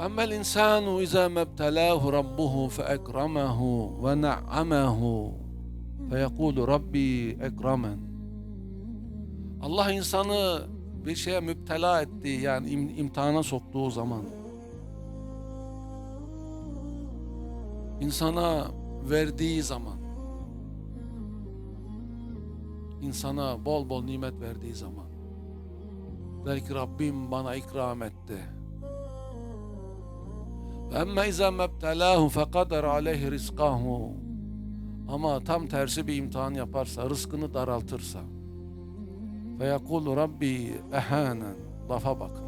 فأما الإنسان إذا ما ابتلاه ربه فأكرمه ونعمه فيقول ربي أكرمن Allah insanı bir şeye müptela etti yani im- imtihana soktuğu zaman insana verdiği zaman insana bol bol nimet verdiği zaman der ki Rabbim bana ikram etti. Emme izâ mebtelâhu fekadar aleyhi rizkahu ama tam tersi bir imtihan yaparsa, rızkını daraltırsa ve yekulu Rabbi ehanen lafa bakın.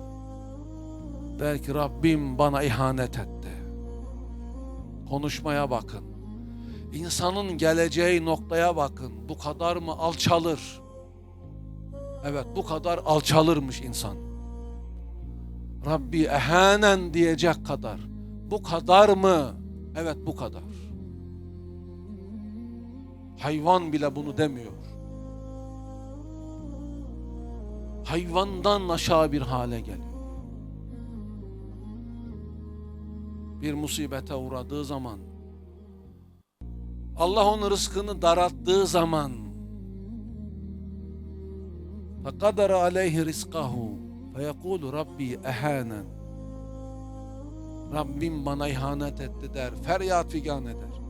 Der ki Rabbim bana ihanet etti. Konuşmaya bakın. İnsanın geleceği noktaya bakın. Bu kadar mı alçalır? Evet bu kadar alçalırmış insan. Rabbi ehanen diyecek kadar. Bu kadar mı? Evet bu kadar. Hayvan bile bunu demiyor. Hayvandan aşağı bir hale geliyor. Bir musibete uğradığı zaman Allah onun rızkını daralttığı zaman فَقَدَرَ عَلَيْهِ رِزْقَهُ فَيَقُولُ Rabbi ehanen Rabbim bana ihanet etti der, feryat figan eder.